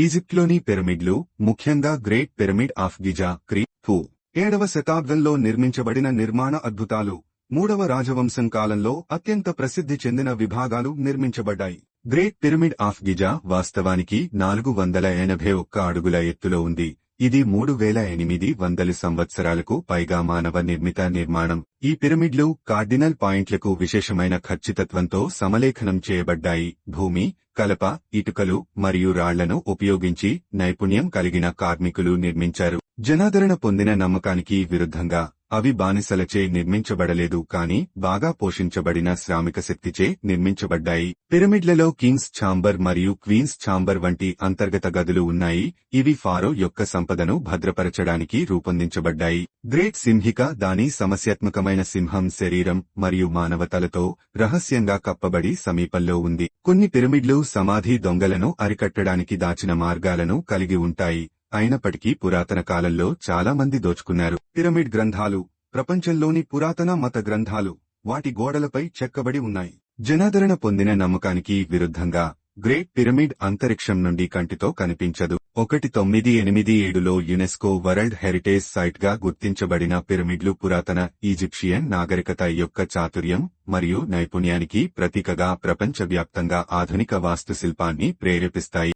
ఈజిప్ట్లోని పిరమిడ్లు ముఖ్యంగా great pyramid of Giza క్రీఫు ఏడవ శతాబ్దంలో నిర్మించబడిన నిర్మాణ అద్భుతాలు మూడవ రాజవంశం కాలంలో అత్యంత ప్రసిద్ధి చెందిన విభాగాలు నిర్మించబడ్డాయి. గ్రేట్ పిరమిడ్ ఆఫ్ గిజా వాస్తవానికి నాలుగు వందల ఎనభై ఒక్క అడుగుల ఎత్తులో ఉంది. ఇది మూడు వేల ఎనిమిది వందల సంవత్సరాలకు పైగా మానవ నిర్మిత నిర్మాణం. ఈ పిరమిడ్లు కార్డినల్ పాయింట్లకు విశేషమైన ఖచ్చితత్వంతో సమలేఖనం చేయబడ్డాయి. భూమి కలప ఇటుకలు మరియు రాళ్ళను ఉపయోగించి నైపుణ్యం కలిగిన కార్మికులు నిర్మించారు. జనాదరణ పొందిన నమ్మకానికి విరుద్ధంగా అవి బానిసలచే నిర్మించబడలేదు కాని బాగా పోషించబడిన శ్రామిక శక్తిచే నిర్మించబడ్డాయి. పిరమిడ్లలో కింగ్స్ ఛాంబర్ మరియు క్వీన్స్ ఛాంబర్ వంటి అంతర్గత గదులు ఉన్నాయి. ఇవి ఫారో యొక్క సంపదను భద్రపరచడానికి రూపొందించబడ్డాయి. గ్రేట్ సింహిక దాని సమస్యాత్మకమైన సింహం శరీరం మరియు మానవతలతో రహస్యంగా కప్పబడి సమీపంలో ఉంది. కొన్ని పిరమిడ్లు సమాధి దొంగలను అరికట్టడానికి దాచిన మార్గాలను కలిగి ఉంటాయి. అయినప్పటికీ పురాతన కాలంలో చాలా మంది దోచుకున్నారు. పిరమిడ్ గ్రంథాలు ప్రపంచంలోని పురాతన మత గ్రంథాలు వాటి గోడలపై చెక్కబడి ఉన్నాయి. జనాదరణ పొందిన నమ్మకానికి విరుద్ధంగా గ్రేట్ పిరమిడ్ అంతరిక్షం నుండి కంటితో కనిపించదు. ఒకటి తొమ్మిది ఎనిమిది ఏడులో యునెస్కో వరల్డ్ హెరిటేజ్ సైట్గా గుర్తించబడిన పిరమిడ్లు పురాతన ఈజిప్షియన్ నాగరికత యొక్క చాతుర్యం మరియు నైపుణ్యానికి ప్రతీకగా ప్రపంచవ్యాప్తంగా ఆధునిక వాస్తుశిల్పాన్ని ప్రేరేపిస్తాయి.